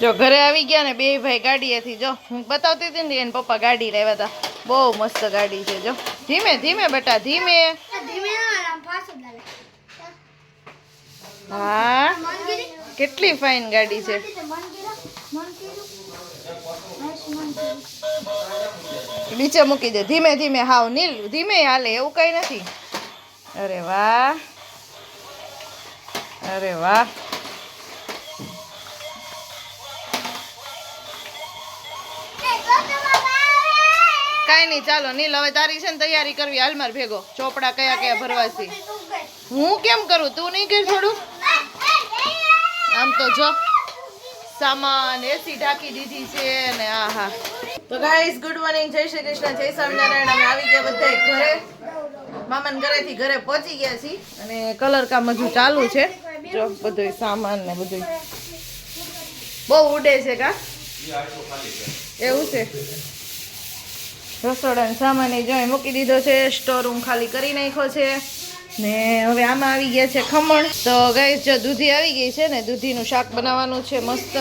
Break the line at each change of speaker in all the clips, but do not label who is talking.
જો ઘરે આવી ગયા ને બે ભાઈ ગાડીએથી, જો, હું બતાવતી હતી ને એને પપ્પા ગાડી લાવ્યા હતા. બહુ મસ્ત ગાડી છે, જો. ધીમે ધીમે બેટા, ધીમે. હા? કેટલી ફાઇન ગાડી છે. નીચે મૂકી દે, ધીમે ધીમે, હાવ, નીલ, ધીમે હાલે, એવું કઈ નથી. અરે વાહ. અરે વાહ. કાંઈ નહીં, ચાલો, નીલ, હવે તારી છે ને તૈયારી કરવી હાલમાર ભેગો. ચોપડા કયા કયા ભરવાથી? હું કેમ કરું? તું નહીં કર થોડું? આમ તો જો, સામાન એસી ઢાંકી દીધી છે ને આ હા તો ગાઈસ ગુડ મોર્નિંગ જય શ્રી કૃષ્ણ, જય સ્વામિનારાયણ. અમે આવી ગયા બધા ઘરે. મામાન ઘરેથી ઘરે પહોંચી ગયા છીએ અને કલર કામ હજુ ચાલુ છે. જો બધું સામાન ને બધું બહુ ઉડે છે કા? એવું છે. રસોડાનો સામાન જોઈ મૂકી દીધો છે. સ્ટોર રૂમ ખાલી કરી નાખ્યો છે. ને હવે આમાં આવી ગયા છે ખમણ. તો ગાય જો દૂધી આવી ગઈ છે ને, દૂધીનું શાક બનાવવાનું છે મસ્ત.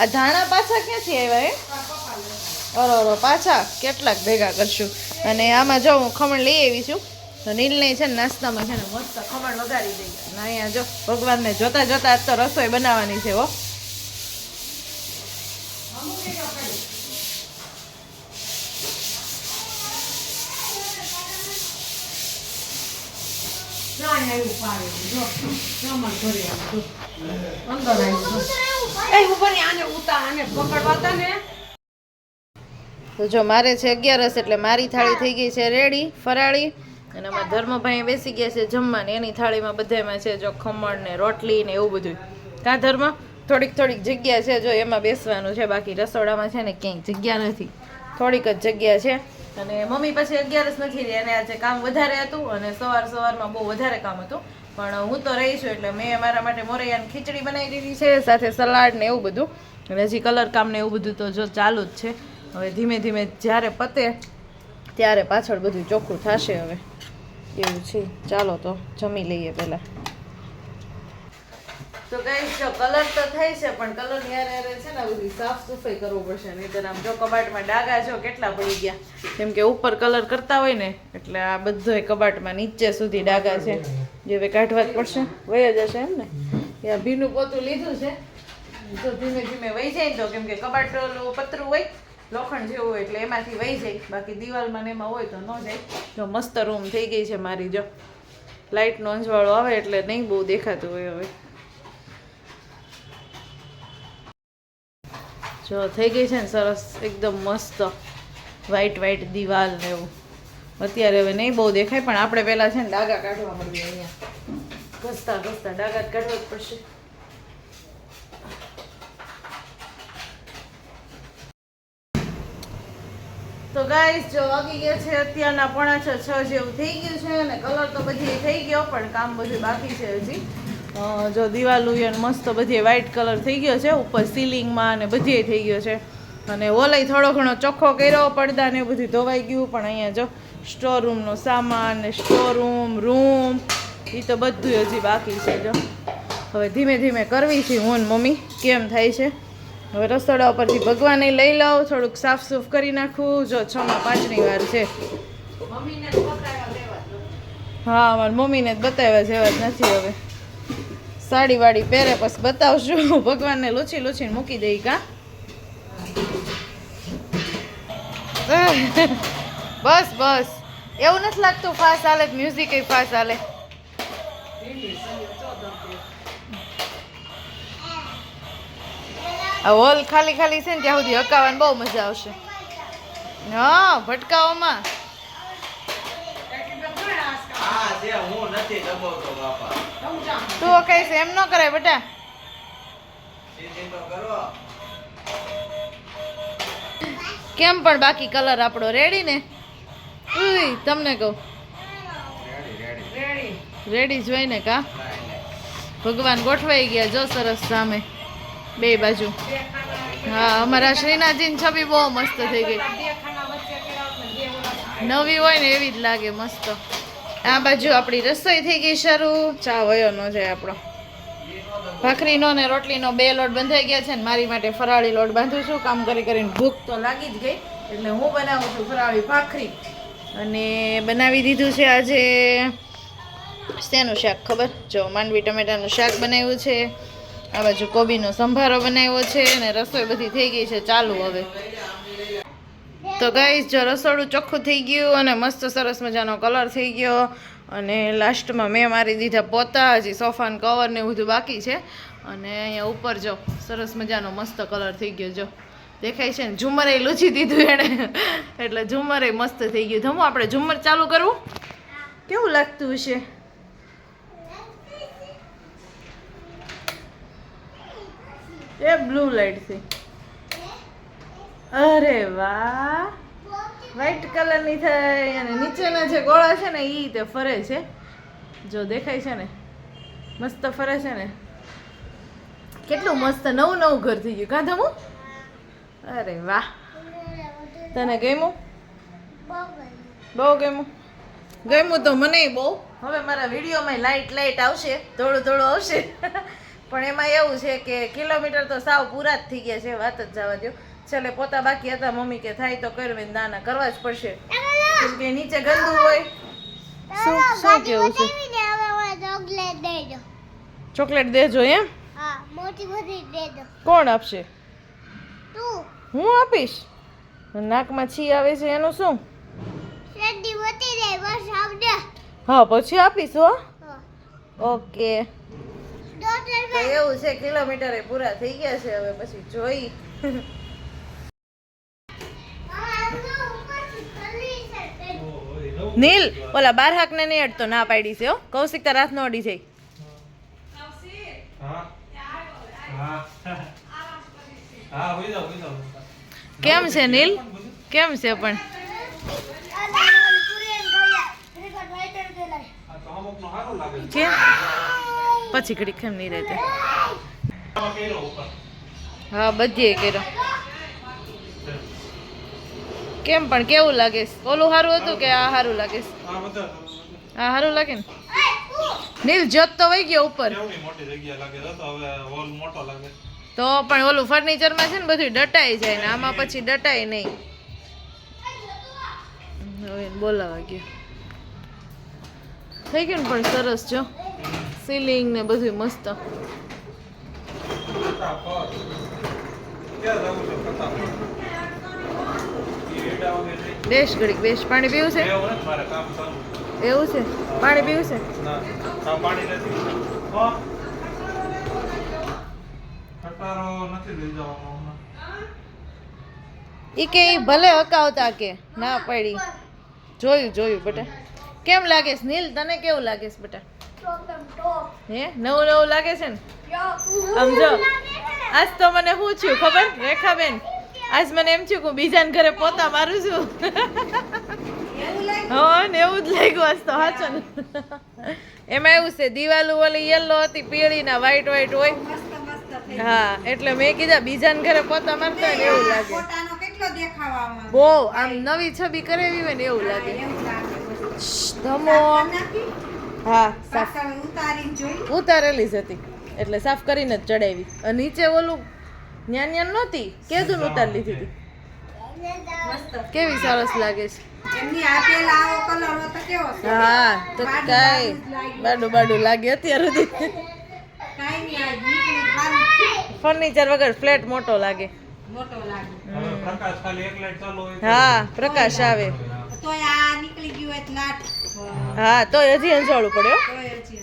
આ ધાણા પાછા ક્યાંથી આવ્યા એ? અરો અરો, પાછા કેટલાક ભેગા કરશું. અને આમાં જો હું ખમણ લઈ આવી છું. તો નીલને છે ને નાસ્તામાં છે ને મસ્ત ખમણ વગાડી દઈએ અહીંયા જો ભગવાનને જોતા જોતા તો રસોઈ બનાવવાની છે હો. તો જો મારે છે અગિયારસ એટલે મારી થાળી થઈ ગઈ છે રેડી ફરાળી. અને અમારા ધર્મભાઈ બેસી ગયા છે જમવાની એની થાળીમાં બધામાં છે જો ખમણ ને રોટલી ને એવું બધું કા ધર્મ થોડીક થોડીક જગ્યા છે જો એમાં બેસવાનું છે, બાકી રસોડામાં છે ને ક્યાંય જગ્યા નથી. થોડીક જ જગ્યા છે. અને મમ્મી પછી અગિયારસ નથી રહી અને આજે કામ વધારે હતું અને સવાર સવારમાં બહુ વધારે કામ હતું. પણ હું તો રહી છું એટલે મેં મારા માટે મોરૈયાની ખીચડી બનાવી દીધી છે, સાથે સલાડ ને એવું બધું. અને હજી કલર કામ ને એવું બધું તો જો ચાલુ જ છે. હવે ધીમે ધીમે જ્યારે પતે ત્યારે પાછળ બધું ચોખ્ખું થશે હવે. એવું છે. ચાલો તો જમી લઈએ પહેલાં. તો કઈ જો કલર તો થાય છે, પણ કલર યારે યારે છે ને બધી સાફ સફાઈ કરવું પડશે નહીં આમ જો કબાટમાં ડાઘા જો કેટલા પડી ગયા. કેમ કે ઉપર કલર કરતા હોય ને, એટલે આ બધોય કબાટમાં નીચે સુધી ડાઘા છે. જે હવે કાઢવા જ પડશે. વહી જશે એમ ને? ત્યાં ભીનું પોતું લીધું છે. તો ધીમે ધીમે વહી જાય તો, કેમ કે કબાટ પતરું હોય, લોખંડ જેવું હોય, એટલે એમાંથી વહી જાય. બાકી દિવાલમાં એમાં હોય તો ન જાય. જો મસ્ત રૂમ થઈ ગઈ છે મારી, જો. લાઇટનો અંજવાળો આવે એટલે નહીં બહુ દેખાતું હોય હવે. જો, થઈ ગઈ છે ને સરસ, એકદમ મસ્ત વ્હાઈટ વ્હાઈટ દિવાલ ને એવું. અત્યારે હવે નહીં બહુ દેખાય, પણ આપણે પહેલાં છે ને ડાગા કાઢવા મળીએ અહીંયા. ઘસતા ઘસતા ડાગા કાઢવા જ પડશે. તો ગાઈસ જો વાગી ગયા છે અત્યારના પોણા છ છ જેવું થઈ ગયું છે અને કલર તો બધી થઈ ગયો, પણ કામ બધું બાકી છે હજી. જો દિવાલું ને મસ્ત બધી વ્હાઇટ કલર થઈ ગયો છે ઉપર સીલિંગમાં અને બધે થઈ ગયો છે. અને ઓલાય થોડો ઘણો ચોખ્ખો કર્યો પડદા ને બધું ધોવાઈ ગયું પણ અહીંયા જો સ્ટોર રૂમનો સામાન ને સ્ટોર રૂમ રૂમ એ તો બધું હજી બાકી છે જો. હવે ધીમે ધીમે કરવી છે હું ને મમ્મી કેમ થાય છે? હવે રસોડા ઉપરથી ભગવાને લઈ લઉં થોડુંક સાફ સૂફ કરી નાખું જો છ માં પાંચની વાર છે. હા મારી મમ્મીને જ બતાવ્યા જેવા જ નથી હવે. સાડી વાડી પહેરે, પછી બતાવશું ભગવાનને લૂછી લૂછીને મૂકી દઈ કા બસ બસ. એવું નથી લાગતું ફાસ્ટ હાલે મ્યુઝિક એ ફાસ્ટ હાલે. આ હોલ ખાલી ખાલી છે ને, ત્યાં સુધી હકાવાની બહુ મજા આવશે. હા, ભટકાઓમાં.
હા નથી દબાવતો બાપા.
તું કહીશ એમ ન કરાય બેટા. કેમ પણ બાકી કલર આપણો રેડી ને? ઉઈ, તમને કહું.
રેડી
જોઈને કા? ભગવાન ગોઠવાઈ ગયા જો સરસ સામે. બે બાજુ. હા અમારા શ્રીનાથજીની છબી બહુ મસ્ત થઈ ગઈ. નવી હોય ને એવી જ લાગે મસ્ત. આ બાજુ આપણી રસોઈ થઈ ગઈ શરૂ. ચા વયો નો જાય આપણો. ભાખરીનો ને રોટલીનો બે લોટ બંધાઈ ગયા છે ને મારી માટે ફરાળી લોટ બાંધું છું. કામ કરી કરીને ભૂખ તો લાગી જ ગઈ, એટલે હું બનાવું છું ફરાળી ભાખરી. અને બનાવી દીધું છે આજે શેનું શાક ખબર? જો, માંડવી ટમેટાનું શાક બનાવ્યું છે. આ બાજુ કોબીનો સંભારો બનાવ્યો છે અને રસોઈ બધી થઈ ગઈ છે ચાલુ હવે. તો ગાઈસ જો રસોડું ચોખ્ખું થઈ ગયું અને મસ્ત સરસ મજાનો કલર થઈ ગયો અને લાસ્ટમાં મેં મારી દીધા પોતા, હજી સોફાન કવર ને બધું બાકી છે. અને અહીંયા ઉપર જો, સરસ મજાનો મસ્ત કલર થઈ ગયો, જો. દેખાય છે ને ઝુમરે લૂછી દીધું એણે. એટલે ઝુમરે મસ્ત થઈ ગયું. ધમો, આપણે ઝુમર ચાલુ કરવું? કેવું લાગતું હશે? એ બ્લુ લાઈટ છે અરે વાહ. વ્હાઈટ કલરની થઈ અને નીચેના જે ગોળા છે ને એ તે ફરે છે. જો દેખાય છે ને? મસ્ત ફરે છે ને? કેટલું મસ્ત નવું નવું ઘર થઈ ગયું. કાં અરે વાહ. તને ગમ્યું? બહુ ગમ્યું. ગમ્યું તો મને બહુ. હવે મારા વિડીયોમાં લાઇટ લાઇટ આવશે. થોડું થોડું આવશે. પણ એમાં એવું છે કે કિલોમીટર તો સાવ પૂરા જ થઈ ગયા છે. વાત જ જવા દો છેલ્લે પોતા બાકી હતા મમ્મી કે થાય તો કરવે નાના કરવા જ પડશે. કેમ કે નીચે ગંદુ હોય. શું શું કેવું છે?
ચોકલેટ દેજો
એમ?
હા મોટી
કોણ આપશે?
તું.
હું આપીશ? નાકમાં છી આવે છે એનું શું? હા પછી આપીશ હો. ઓકે. એવું છે કિલોમીટરે પૂરા થઈ ગયા છે હવે પછી જોઈ. નીલ ઓલા બાર હાક ને નહીં અડતો ના પાડી છે હો. કૌશિક તાર હાથ નો અડી જાય.
હા. હા. હા હોઈ જાઓ હોઈ જાઓ.
કેમ છે નીલ? કેમ છે પણ? કેમ? પછી ઘડી કેમ નહીં રહેતે. હા બધીએ કર્યો. કેમ પણ કેવું લાગે ઓલું સારું હતું કે આ સારું લાગે?
આ
સારું લાગે ને? નીલ જત તો વહી ગયો ઉપર.
તો
પણ ઓલું ફર્નિચરમાં છે ને બધું ડટાઈ જાય ને આમાં પછી ડટાય નહીં. હવે બોલાવા ગયો. થઈ ગયું ને પણ સરસ જો. સીલિંગ ને બધું મસ્ત.
ક્યાં જવું છે
બેસ ઘડીક બેસ પાણી પીવું છે?
એવું છે.
પાણી પીવું છે? ઈ કે ભલે હકાવતા કે ના પડી. જોયું જોયું બેટા. કેમ લાગે છે? નીલ તને કેવું લાગે છે બેટા? હે? નવું નવું લાગે છે ને? આમ જો. આજ તો મને શું થયું ખબર? રેખાબેન. આજ મને એમ થયું કે બીજાને ઘરે પોતા મારું છું. હા ને એવું જ લાગ્યું આજ તો સાચો ને. એમાં એવું છે દિવાલો ઓલી યલો હતી પીળી ના વ્હાઈટ વ્હાઈટ હોય હા એટલે મેં કીધા બીજાને ઘરે પોતા મારતા હોય ને એવું લાગે. બહુ આમ નવી છબી કરાવી હોય ને એવું લાગે. ધમો. હા સાફ ઉતારેલી જ હતી. એટલે સાફ કરીને જ ચડાવી. અને નીચે ઓલું ન્યા ન્યાન નહોતી કેદુન ઉતાર લીધી હતી. કેવી સરસ લાગે છે.
એમની આ પેલા આવો કલર હતો કેવો છે?
હા તો કઈ
બાડું
બાડું લાગે અત્યાર સુધી. ફર્નિચર વગર ફ્લેટ મોટો લાગે.
મોટો લાગે.
હવે પ્રકાશ ખાલી એક લાઈટ ચાલુ હોય તો
હા પ્રકાશ આવે. હા તો હજી અંજાળું પડે હો.
તોય હજી